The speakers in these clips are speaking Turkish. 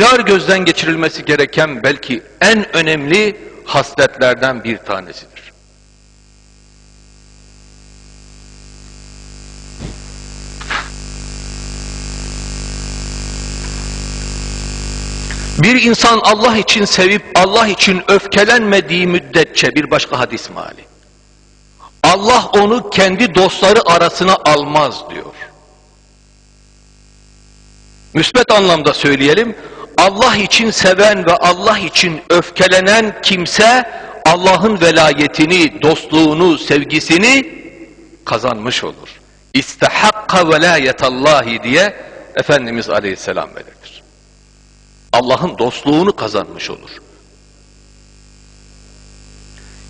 tekrar gözden geçirilmesi gereken belki en önemli hasletlerden bir tanesidir. Bir insan Allah için sevip Allah için öfkelenmediği müddetçe bir başka hadis mali. Allah onu kendi dostları arasına almaz diyor. Müsbet anlamda söyleyelim. Allah için seven ve Allah için öfkelenen kimse Allah'ın velayetini, dostluğunu, sevgisini kazanmış olur. İstehakka velayetallahi diye Efendimiz Aleyhisselam belirtir. Allah'ın dostluğunu kazanmış olur.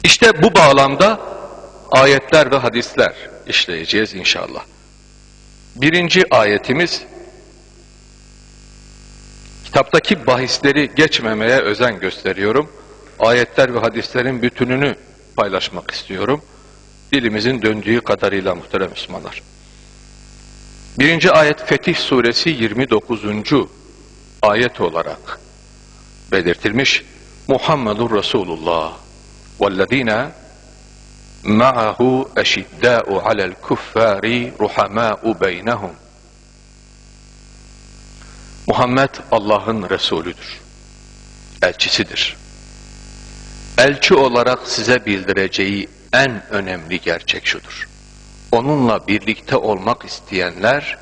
İşte bu bağlamda ayetler ve hadisler işleyeceğiz inşallah. Birinci ayetimiz kitaptaki bahisleri geçmemeye özen gösteriyorum. Ayetler ve hadislerin bütününü paylaşmak istiyorum. Dilimizin döndüğü kadarıyla muhterem Müslümanlar. Birinci ayet Fetih Suresi 29. ayet olarak belirtilmiş. Muhammedur Resulullah vellezine ma'ahu eşiddâ'u alel kuffâri ruhamâ'u beynehum. Muhammed Allah'ın Resulüdür. Elçisidir. Elçi olarak size bildireceği en önemli gerçek şudur. Onunla birlikte olmak isteyenler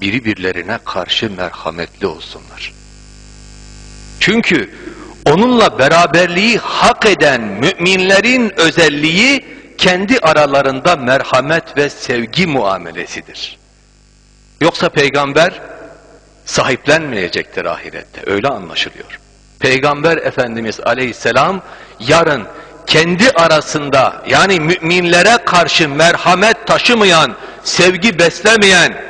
birbirlerine karşı merhametli olsunlar. Çünkü onunla beraberliği hak eden müminlerin özelliği kendi aralarında merhamet ve sevgi muamelesidir. Yoksa peygamber sahiplenmeyecektir ahirette. Öyle anlaşılıyor. Peygamber Efendimiz Aleyhisselam yarın kendi arasında yani müminlere karşı merhamet taşımayan, sevgi beslemeyen,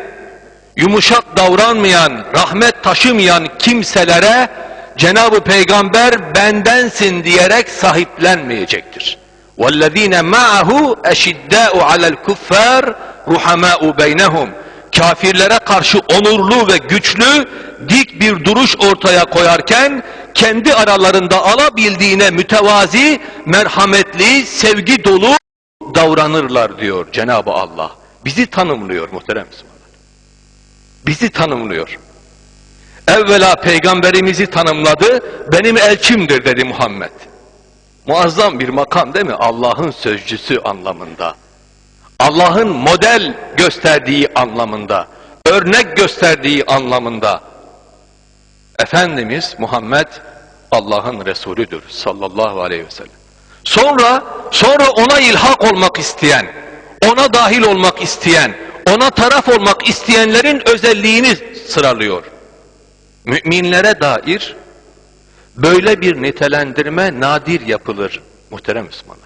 yumuşak davranmayan, rahmet taşımayan kimselere Cenab-ı Peygamber bendensin diyerek sahiplenmeyecektir. وَالَّذ۪ينَ مَعَهُ اَشِدَّاءُ عَلَى الْكُفَّارِ رُحَمَاءُ بَيْنَهُمْ Kafirlere karşı onurlu ve güçlü, dik bir duruş ortaya koyarken, kendi aralarında alabildiğine mütevazi, merhametli, sevgi dolu davranırlar diyor Cenab-ı Allah. Bizi tanımlıyor muhterem Müslümanlar. Bizi tanımlıyor. Evvela peygamberimizi tanımladı, benim elçimdir dedi Muhammed. Muazzam bir makam değil mi? Allah'ın sözcüsü anlamında. Allah'ın model gösterdiği anlamında, örnek gösterdiği anlamında. Efendimiz Muhammed Allah'ın Resulüdür sallallahu aleyhi ve sellem. Sonra, sonra ona ilhak olmak isteyen, ona dahil olmak isteyen, ona taraf olmak isteyenlerin özelliğini sıralıyor. Müminlere dair böyle bir nitelendirme nadir yapılır muhterem Müslümanlar.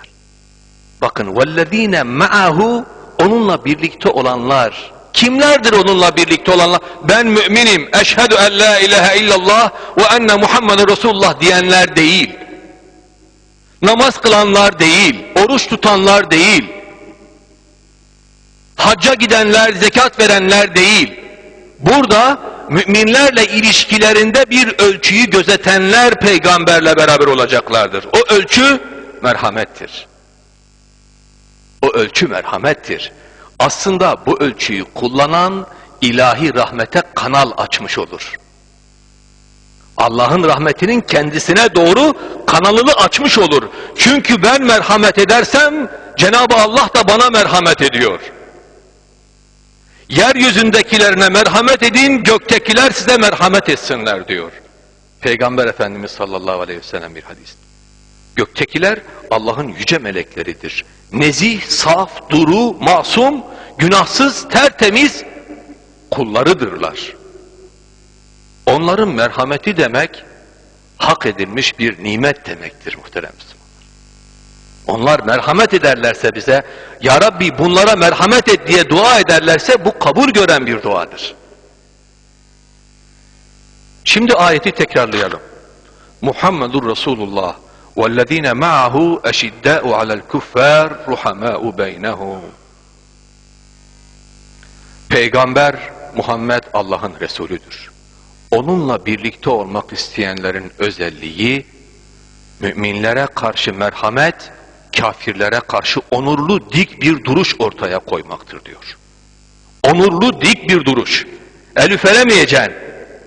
Bakın vellezine ma'ahu onunla birlikte olanlar. Kimlerdir onunla birlikte olanlar? Ben müminim. Eşhedü en la ilahe illallah ve enne Muhammeden Resulullah diyenler değil. Namaz kılanlar değil, oruç tutanlar değil. Hacca gidenler, zekat verenler değil. Burada müminlerle ilişkilerinde bir ölçüyü gözetenler peygamberle beraber olacaklardır. O ölçü merhamettir. O ölçü merhamettir. Aslında bu ölçüyü kullanan ilahi rahmete kanal açmış olur. Allah'ın rahmetinin kendisine doğru kanalını açmış olur. Çünkü ben merhamet edersem Cenab-ı Allah da bana merhamet ediyor. Yeryüzündekilerine merhamet edin, göktekiler size merhamet etsinler diyor. Peygamber Efendimiz sallallahu aleyhi ve sellem bir hadis. Göktekiler Allah'ın yüce melekleridir. Nezih, saf, duru, masum, günahsız, tertemiz kullarıdırlar. Onların merhameti demek, hak edilmiş bir nimet demektir muhterem Müslümanlar. Onlar merhamet ederlerse bize, Ya Rabbi bunlara merhamet et diye dua ederlerse bu kabul gören bir duadır. Şimdi ayeti tekrarlayalım. Muhammedur Resulullah وَالَّذ۪ينَ مَعَهُ اَشِدَّاءُ عَلَى الْكُفَّارِ رُحَمَاءُ بَيْنَهُمْ Peygamber Muhammed Allah'ın Resulüdür. onunla birlikte olmak isteyenlerin özelliği müminlere karşı merhamet, kafirlere karşı onurlu dik bir duruş ortaya koymaktır diyor. Onurlu dik bir duruş. El üfelemeyeceksin.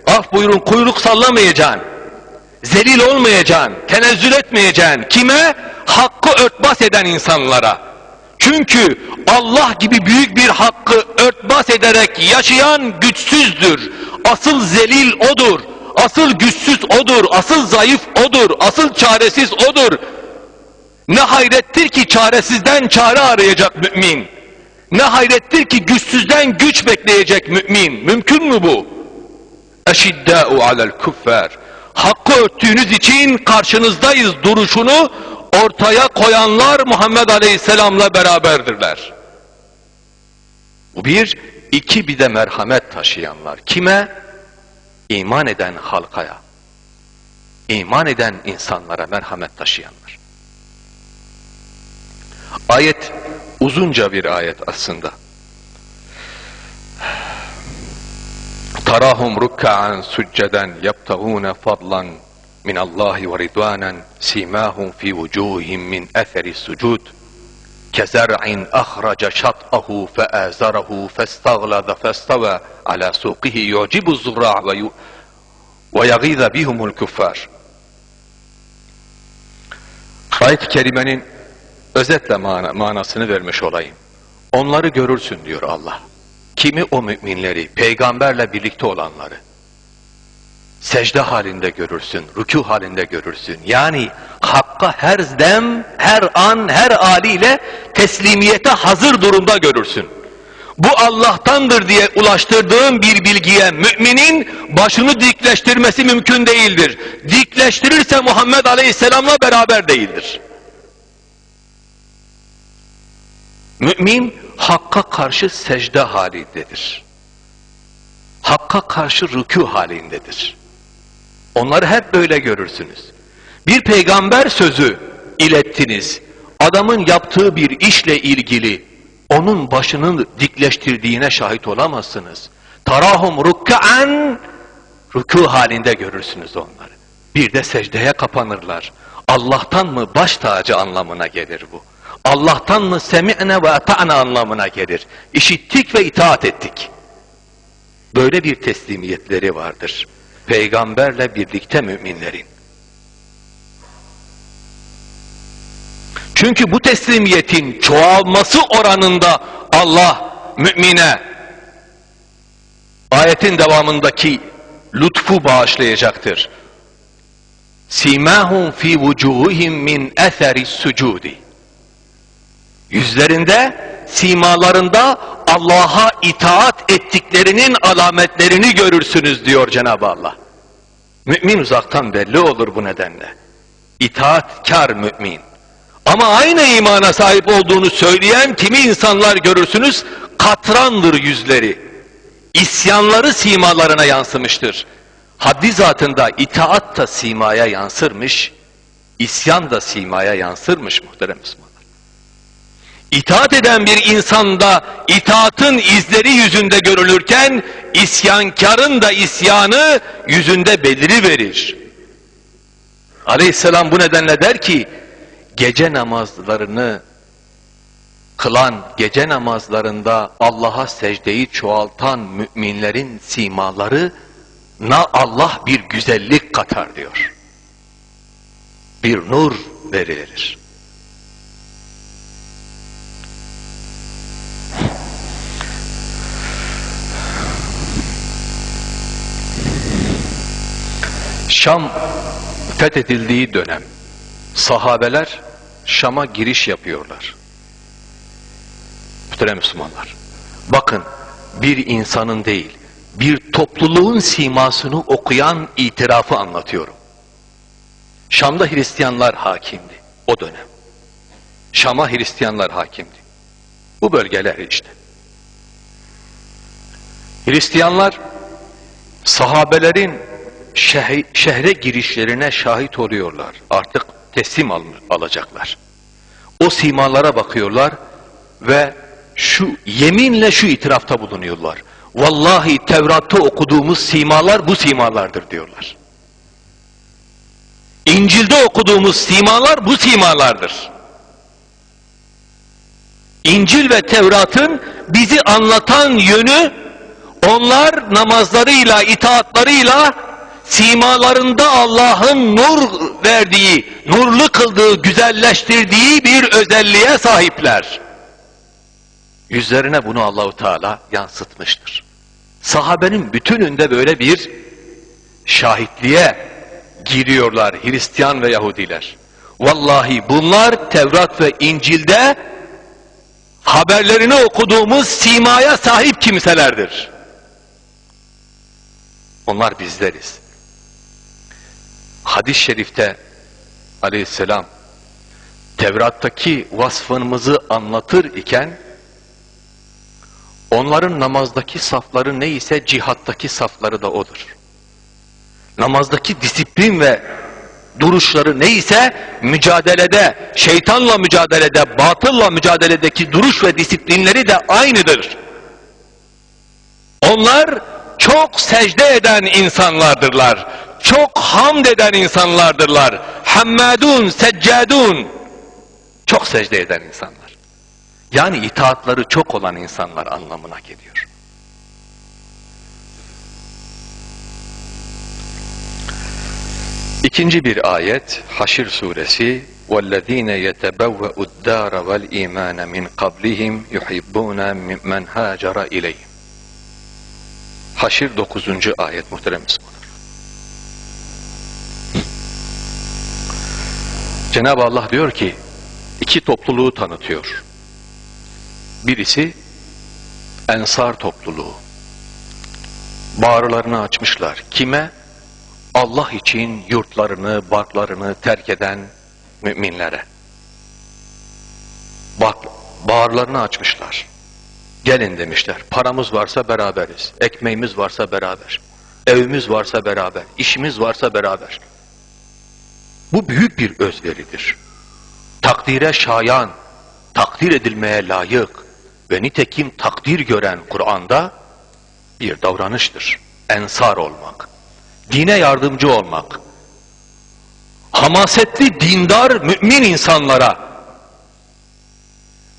Af buyurun kuyruk sallamayacaksın. Zelil olmayacaksın. Tenezzül etmeyeceksin. Kime? Hakkı örtbas eden insanlara. Çünkü Allah gibi büyük bir hakkı örtbas ederek yaşayan güçsüzdür. Asıl zelil odur. Asıl güçsüz odur. Asıl zayıf odur. Asıl çaresiz odur. Ne hayrettir ki çaresizden çare arayacak mümin. Ne hayrettir ki güçsüzden güç bekleyecek mümin. Mümkün mü bu? Eşiddâ'u alel küffer. Hakkı örttüğünüz için karşınızdayız duruşunu ortaya koyanlar Muhammed Aleyhisselam'la beraberdirler. Bu bir, iki bir de merhamet taşıyanlar. Kime? İman eden halkaya. İman eden insanlara merhamet taşıyanlar. Ayet uzunca bir ayet aslında. Tarahum rukkaan succeden yabtaguna fadlan min Allahi ve ridvanen simahum fi vucuhim min etheri sucud kezer'in ahraca şat'ahu feazarahu festaglaza festava ala suqihi yu'cibu zurra' ve yu- ve yagiza bihumul kuffar. Ayet-i kerimenin özetle mana, manasını vermiş olayım. Onları görürsün diyor Allah. Kimi o müminleri, peygamberle birlikte olanları. Secde halinde görürsün, rükû halinde görürsün. Yani hakka her dem, her an, her haliyle teslimiyete hazır durumda görürsün. Bu Allah'tandır diye ulaştırdığım bir bilgiye müminin başını dikleştirmesi mümkün değildir. Dikleştirirse Muhammed Aleyhisselam'la beraber değildir. Mümin hakka karşı secde halindedir. Hakka karşı rükû halindedir. Onları hep böyle görürsünüz. Bir peygamber sözü ilettiniz. Adamın yaptığı bir işle ilgili onun başının dikleştirdiğine şahit olamazsınız. Tarahum rukkaan rükû halinde görürsünüz onları. Bir de secdeye kapanırlar. Allah'tan mı baş tacı anlamına gelir bu. Allah'tan mı semi'ne ve ata'na anlamına gelir. İşittik ve itaat ettik. Böyle bir teslimiyetleri vardır. Peygamberle birlikte müminlerin. Çünkü bu teslimiyetin çoğalması oranında Allah mümine ayetin devamındaki lütfu bağışlayacaktır. Simahum fi vucuhihim min eseri sucudi. Yüzlerinde, simalarında Allah'a itaat ettiklerinin alametlerini görürsünüz diyor Cenab-ı Allah. Mümin uzaktan belli olur bu nedenle. İtaatkar mümin. Ama aynı imana sahip olduğunu söyleyen kimi insanlar görürsünüz katrandır yüzleri. İsyanları simalarına yansımıştır. Haddi zatında itaat da simaya yansırmış, isyan da simaya yansırmış muhterem Müslümanlar. İtaat eden bir insanda itaatın izleri yüzünde görülürken isyankarın da isyanı yüzünde beliri verir. Aleyhisselam bu nedenle der ki gece namazlarını kılan gece namazlarında Allah'a secdeyi çoğaltan müminlerin simaları na Allah bir güzellik katar diyor. Bir nur verilir. Şam fethedildiği dönem sahabeler Şam'a giriş yapıyorlar. Muhterem Müslümanlar. Bakın bir insanın değil bir topluluğun simasını okuyan itirafı anlatıyorum. Şam'da Hristiyanlar hakimdi o dönem. Şam'a Hristiyanlar hakimdi. Bu bölgeler işte. Hristiyanlar sahabelerin şeh şehre girişlerine şahit oluyorlar. Artık teslim al alacaklar. O simalara bakıyorlar ve şu yeminle şu itirafta bulunuyorlar. Vallahi Tevrat'ta okuduğumuz simalar bu simalardır diyorlar. İncil'de okuduğumuz simalar bu simalardır. İncil ve Tevrat'ın bizi anlatan yönü onlar namazlarıyla, itaatlarıyla simalarında Allah'ın nur verdiği, nurlu kıldığı, güzelleştirdiği bir özelliğe sahipler. Yüzlerine bunu Allahu Teala yansıtmıştır. Sahabenin bütününde böyle bir şahitliğe giriyorlar Hristiyan ve Yahudiler. Vallahi bunlar Tevrat ve İncil'de haberlerini okuduğumuz simaya sahip kimselerdir. Onlar bizleriz. Hadis-i şerifte aleyhisselam Tevrat'taki vasfımızı anlatır iken onların namazdaki safları neyse cihattaki safları da odur. Namazdaki disiplin ve duruşları neyse mücadelede, şeytanla mücadelede, batılla mücadeledeki duruş ve disiplinleri de aynıdır. Onlar çok secde eden insanlardırlar Çok hamd eden insanlardırlar. Hammadun, seccadun. Çok secde eden insanlar. Yani itaatları çok olan insanlar anlamına geliyor. İkinci bir ayet Haşr suresi وَالَّذ۪ينَ يَتَبَوَّأُ الدَّارَ وَالْا۪يمَانَ مِنْ قَبْلِهِمْ يُحِبُّونَ مَنْ هَاجَرَ اِلَيْهِمْ Haşr 9. ayet muhterem Müslümanlar. Cenab-ı Allah diyor ki iki topluluğu tanıtıyor. Birisi Ensar topluluğu. Bağrılarını açmışlar. Kime? Allah için yurtlarını, barklarını terk eden müminlere. Bak, bağırlarını açmışlar. Gelin demişler. Paramız varsa beraberiz. Ekmeğimiz varsa beraber. Evimiz varsa beraber. işimiz varsa beraber. Bu büyük bir özveridir. Takdire şayan, takdir edilmeye layık ve nitekim takdir gören Kur'an'da bir davranıştır. Ensar olmak. Dine yardımcı olmak. Hamasetli dindar mümin insanlara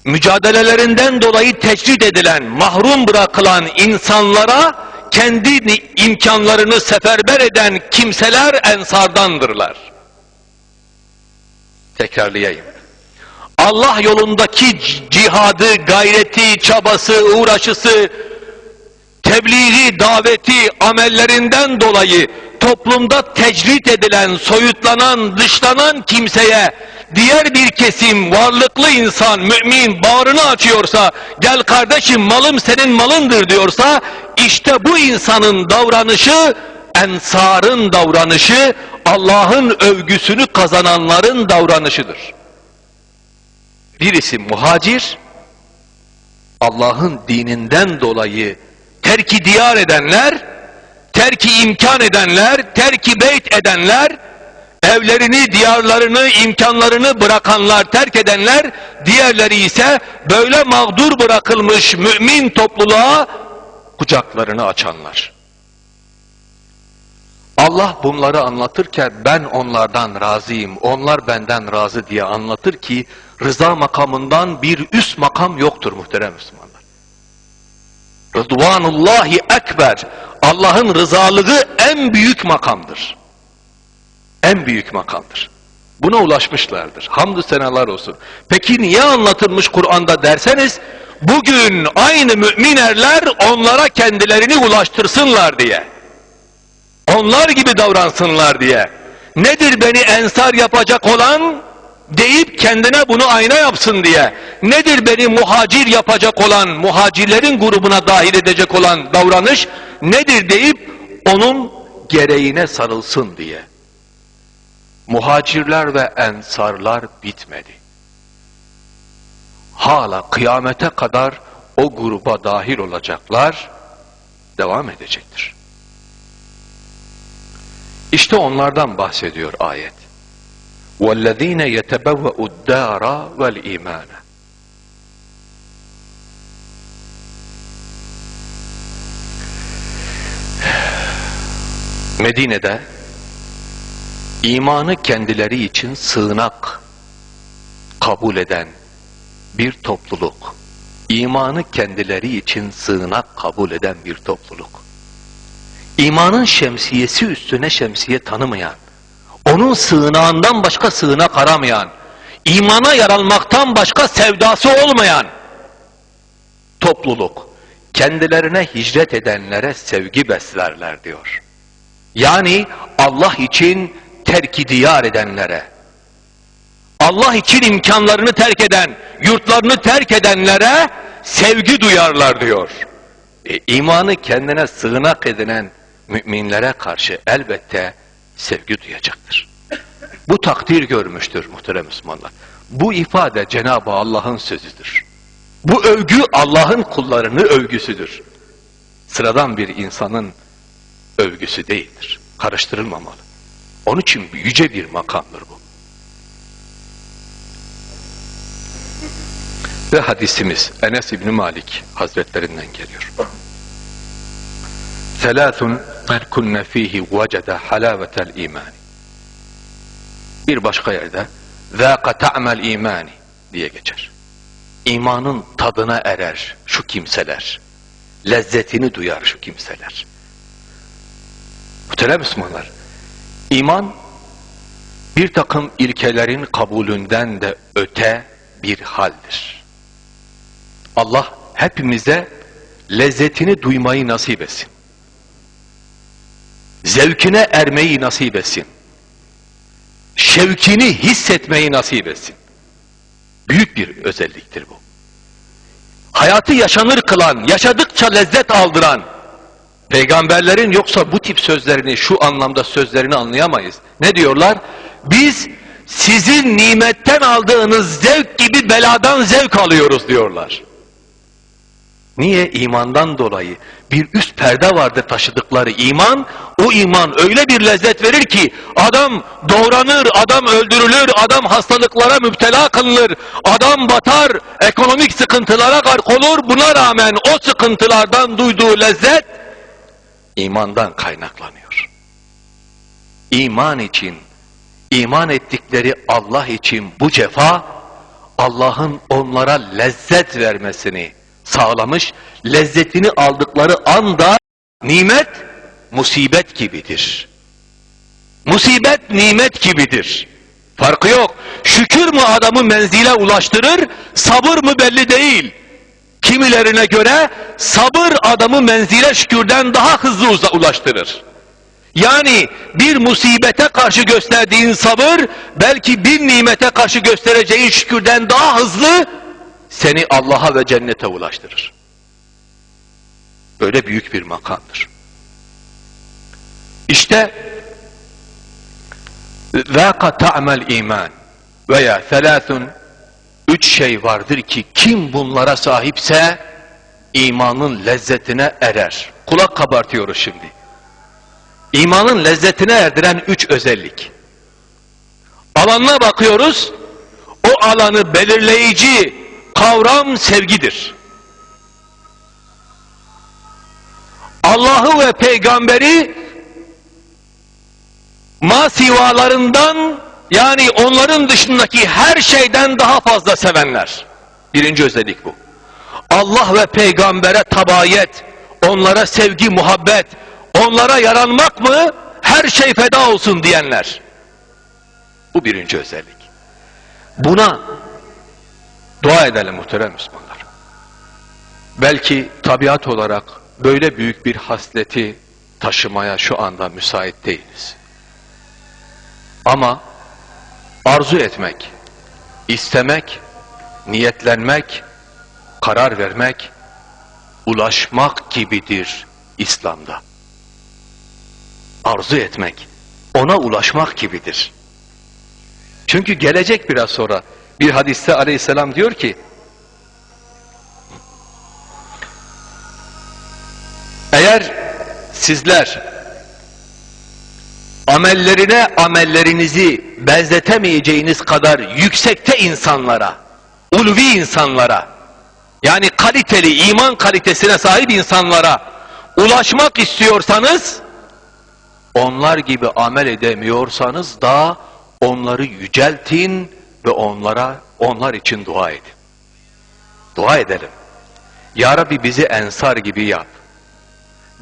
mücadelelerinden dolayı tecrit edilen, mahrum bırakılan insanlara kendi imkanlarını seferber eden kimseler ensardandırlar. Tekrarlayayım. Allah yolundaki cihadı, gayreti, çabası, uğraşısı, tebliği, daveti, amellerinden dolayı toplumda tecrit edilen, soyutlanan, dışlanan kimseye diğer bir kesim varlıklı insan, mümin bağrını açıyorsa, gel kardeşim malım senin malındır diyorsa, işte bu insanın davranışı, ensarın davranışı, Allah'ın övgüsünü kazananların davranışıdır. Birisi muhacir, Allah'ın dininden dolayı terki diyar edenler, terki imkan edenler, terki beyt edenler, evlerini, diyarlarını, imkanlarını bırakanlar, terk edenler, diğerleri ise böyle mağdur bırakılmış mümin topluluğa kucaklarını açanlar. Allah bunları anlatırken ben onlardan razıyım, onlar benden razı diye anlatır ki rıza makamından bir üst makam yoktur muhterem Müslümanlar. Rıdvanullahi ekber. Allah'ın rızalığı en büyük makamdır. En büyük makamdır. Buna ulaşmışlardır. Hamdü senalar olsun. Peki niye anlatılmış Kur'an'da derseniz, bugün aynı mümin erler onlara kendilerini ulaştırsınlar diye. Onlar gibi davransınlar diye. Nedir beni ensar yapacak olan? deyip kendine bunu ayna yapsın diye. Nedir beni muhacir yapacak olan, muhacirlerin grubuna dahil edecek olan davranış? Nedir deyip onun gereğine sarılsın diye. Muhacirler ve ensarlar bitmedi. Hala kıyamete kadar o gruba dahil olacaklar, devam edecektir. İşte onlardan bahsediyor ayet. وَالَّذ۪ينَ يَتَبَوَّعُ الدَّارَ وَالْا۪يمَانَ Medine'de imanı kendileri için sığınak kabul eden bir topluluk, imanı kendileri için sığınak kabul eden bir topluluk imanın şemsiyesi üstüne şemsiye tanımayan, onun sığınağından başka sığınak aramayan, imana yaralmaktan başka sevdası olmayan topluluk, kendilerine hicret edenlere sevgi beslerler diyor. Yani Allah için terki diyar edenlere, Allah için imkanlarını terk eden, yurtlarını terk edenlere sevgi duyarlar diyor. E, imanı kendine sığınak edinen müminlere karşı elbette sevgi duyacaktır. Bu takdir görmüştür muhterem Müslümanlar. Bu ifade Cenab-ı Allah'ın sözüdür. Bu övgü Allah'ın kullarını övgüsüdür. Sıradan bir insanın övgüsü değildir. Karıştırılmamalı. Onun için yüce bir makamdır bu. Ve hadisimiz Enes İbni Malik Hazretlerinden geliyor. Selâthun men kunne fîhi vecede halâvetel imani. Bir başka yerde zâka ta'mel imani diye geçer. İmanın tadına erer şu kimseler. Lezzetini duyar şu kimseler. Muhterem Müslümanlar, iman bir takım ilkelerin kabulünden de öte bir haldir. Allah hepimize lezzetini duymayı nasip etsin. Zevkine ermeyi nasip etsin. Şevkini hissetmeyi nasip etsin. Büyük bir özelliktir bu. Hayatı yaşanır kılan, yaşadıkça lezzet aldıran, peygamberlerin yoksa bu tip sözlerini, şu anlamda sözlerini anlayamayız. Ne diyorlar? Biz sizin nimetten aldığınız zevk gibi beladan zevk alıyoruz diyorlar. Niye? İmandan dolayı. Bir üst perde vardır taşıdıkları iman. O iman öyle bir lezzet verir ki adam doğranır, adam öldürülür, adam hastalıklara müptela kılınır, adam batar, ekonomik sıkıntılara gark olur. Buna rağmen o sıkıntılardan duyduğu lezzet imandan kaynaklanıyor. İman için, iman ettikleri Allah için bu cefa Allah'ın onlara lezzet vermesini sağlamış, lezzetini aldıkları anda nimet musibet gibidir. Musibet nimet gibidir. Farkı yok. Şükür mü adamı menzile ulaştırır, sabır mı belli değil. Kimilerine göre sabır adamı menzile şükürden daha hızlı ulaştırır. Yani bir musibete karşı gösterdiğin sabır belki bir nimete karşı göstereceğin şükürden daha hızlı seni Allah'a ve cennete ulaştırır. Böyle büyük bir makamdır. İşte zâka ta'mel iman veya selâthun üç şey vardır ki kim bunlara sahipse imanın lezzetine erer. Kulak kabartıyoruz şimdi. İmanın lezzetine erdiren üç özellik. Alanına bakıyoruz, o alanı belirleyici kavram sevgidir. Allah'ı ve peygamberi masivalarından yani onların dışındaki her şeyden daha fazla sevenler. Birinci özellik bu. Allah ve peygambere tabayet, onlara sevgi, muhabbet, onlara yaranmak mı her şey feda olsun diyenler. Bu birinci özellik. Buna dua edelim muhterem Müslümanlar. Belki tabiat olarak böyle büyük bir hasleti taşımaya şu anda müsait değiliz. Ama arzu etmek, istemek, niyetlenmek, karar vermek, ulaşmak gibidir İslam'da. Arzu etmek, ona ulaşmak gibidir. Çünkü gelecek biraz sonra bir hadiste aleyhisselam diyor ki eğer sizler amellerine amellerinizi benzetemeyeceğiniz kadar yüksekte insanlara, ulvi insanlara, yani kaliteli, iman kalitesine sahip insanlara ulaşmak istiyorsanız, onlar gibi amel edemiyorsanız da onları yüceltin ve onlara onlar için dua edin. Dua edelim. Ya Rabbi bizi ensar gibi yap.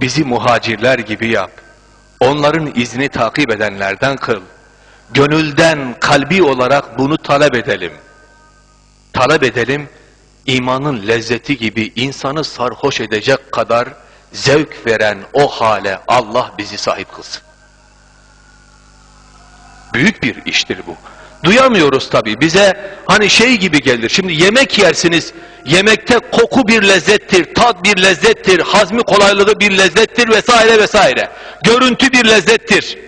Bizi muhacirler gibi yap. Onların izni takip edenlerden kıl. Gönülden, kalbi olarak bunu talep edelim. Talep edelim, imanın lezzeti gibi insanı sarhoş edecek kadar zevk veren o hale Allah bizi sahip kılsın. Büyük bir iştir bu. Duyamıyoruz tabi. Bize hani şey gibi gelir. Şimdi yemek yersiniz. Yemekte koku bir lezzettir, tat bir lezzettir, hazmi kolaylığı bir lezzettir vesaire vesaire. Görüntü bir lezzettir.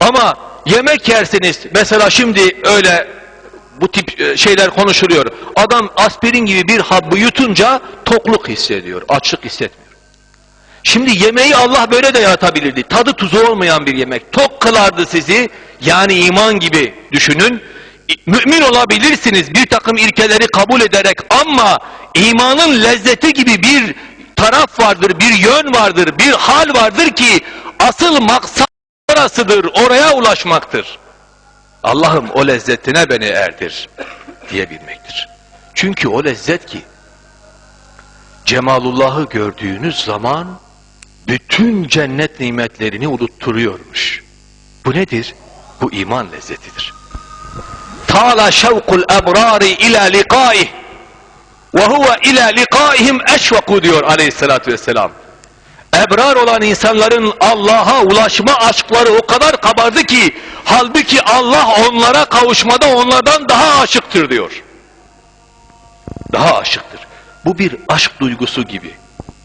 Ama yemek yersiniz. Mesela şimdi öyle bu tip e, şeyler konuşuluyor. Adam aspirin gibi bir habbı yutunca tokluk hissediyor, açlık hissetmiyor. Şimdi yemeği Allah böyle de yaratabilirdi. Tadı tuzu olmayan bir yemek. Tok kılardı sizi. Yani iman gibi düşünün. Mümin olabilirsiniz bir takım ilkeleri kabul ederek ama imanın lezzeti gibi bir taraf vardır, bir yön vardır, bir hal vardır ki asıl maksat orasıdır, oraya ulaşmaktır. Allah'ım o lezzetine beni erdir diyebilmektir. Çünkü o lezzet ki Cemalullah'ı gördüğünüz zaman bütün cennet nimetlerini unutturuyormuş. Bu nedir? Bu iman lezzetidir. Tala şevkul ebrari ila liqaih ve huve ila liqaihim eşveku diyor aleyhissalatü vesselam. Ebrar olan insanların Allah'a ulaşma aşkları o kadar kabardı ki halbuki Allah onlara kavuşmada onlardan daha aşıktır diyor. Daha aşıktır. Bu bir aşk duygusu gibi.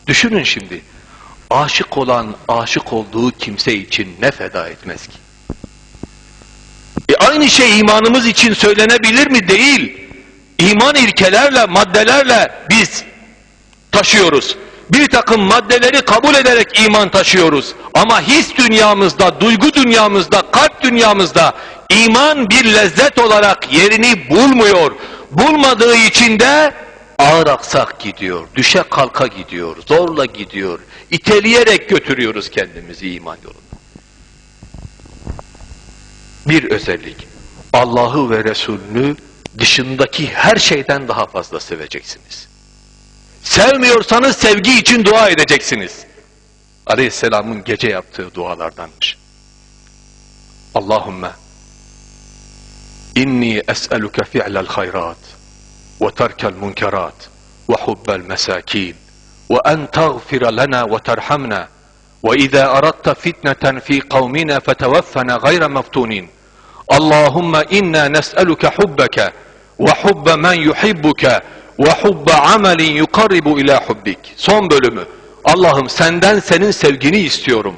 Düşünün şimdi. Aşık olan aşık olduğu kimse için ne feda etmez ki? E aynı şey imanımız için söylenebilir mi? Değil. İman ilkelerle, maddelerle biz taşıyoruz. Bir takım maddeleri kabul ederek iman taşıyoruz. Ama his dünyamızda, duygu dünyamızda, kalp dünyamızda iman bir lezzet olarak yerini bulmuyor. Bulmadığı için de ağır aksak gidiyor, düşe kalka gidiyor, zorla gidiyor, iteleyerek götürüyoruz kendimizi iman yolunda. Bir özellik, Allah'ı ve Resulünü dışındaki her şeyden daha fazla seveceksiniz. Sevmiyorsanız sevgi için dua edeceksiniz. Aleyhisselamın gece yaptığı dualardanmış. Allahümme inni es'eluke fi'lel hayrat ve terkel munkerat ve hubbel mesakin terhamna ve izâ aradta fitneten fi kavmina fetevaffena gayre meftunin Allahümme inna nes'eluke hubbeke ve hubbe men yuhibbuke ve hubbe amelin yukarribu ila hubbik. Son bölümü. Allah'ım senden senin sevgini istiyorum.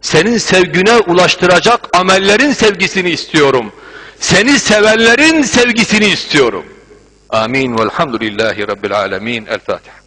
Senin sevgine ulaştıracak amellerin sevgisini istiyorum. Seni sevenlerin sevgisini istiyorum. Amin velhamdülillahi rabbil alemin. El Fatiha.